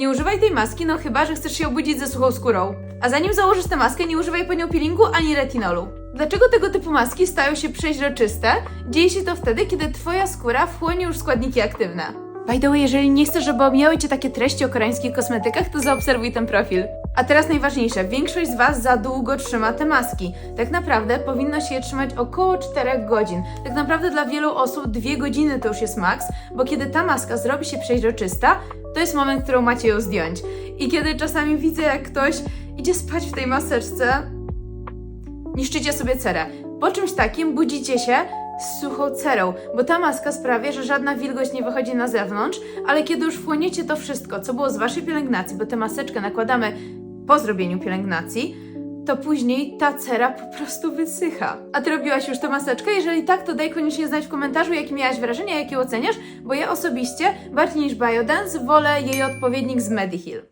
Nie używaj tej maski, no chyba, że chcesz się obudzić ze suchą skórą. A zanim założysz tę maskę, nie używaj po nią peelingu ani retinolu. Dlaczego tego typu maski stają się przeźroczyste? Dzieje się to wtedy, kiedy twoja skóra wchłonie już składniki aktywne. By the way, jeżeli nie chcesz, żeby omijały cię takie treści o koreańskich kosmetykach, to zaobserwuj ten profil. A teraz najważniejsze, większość z Was za długo trzyma te maski. Tak naprawdę powinno się je trzymać około 4 godzin. Tak naprawdę dla wielu osób 2 godziny to już jest maks, bo kiedy ta maska zrobi się przeźroczysta, to jest moment, w którym macie ją zdjąć. I kiedy czasami widzę, jak ktoś idzie spać w tej maseczce, niszczycie sobie cerę. Po czymś takim budzicie się z suchą cerą, bo ta maska sprawia, że żadna wilgoć nie wychodzi na zewnątrz, ale kiedy już wchłoniecie to wszystko, co było z waszej pielęgnacji, bo tę maseczkę nakładamy po zrobieniu pielęgnacji, to później ta cera po prostu wysycha. A ty robiłaś już tę maseczkę? Jeżeli tak, to daj koniecznie znać w komentarzu, jakie miałaś wrażenie, jakie oceniasz, bo ja osobiście, bardziej niż Biodance, wolę jej odpowiednik z Mediheal.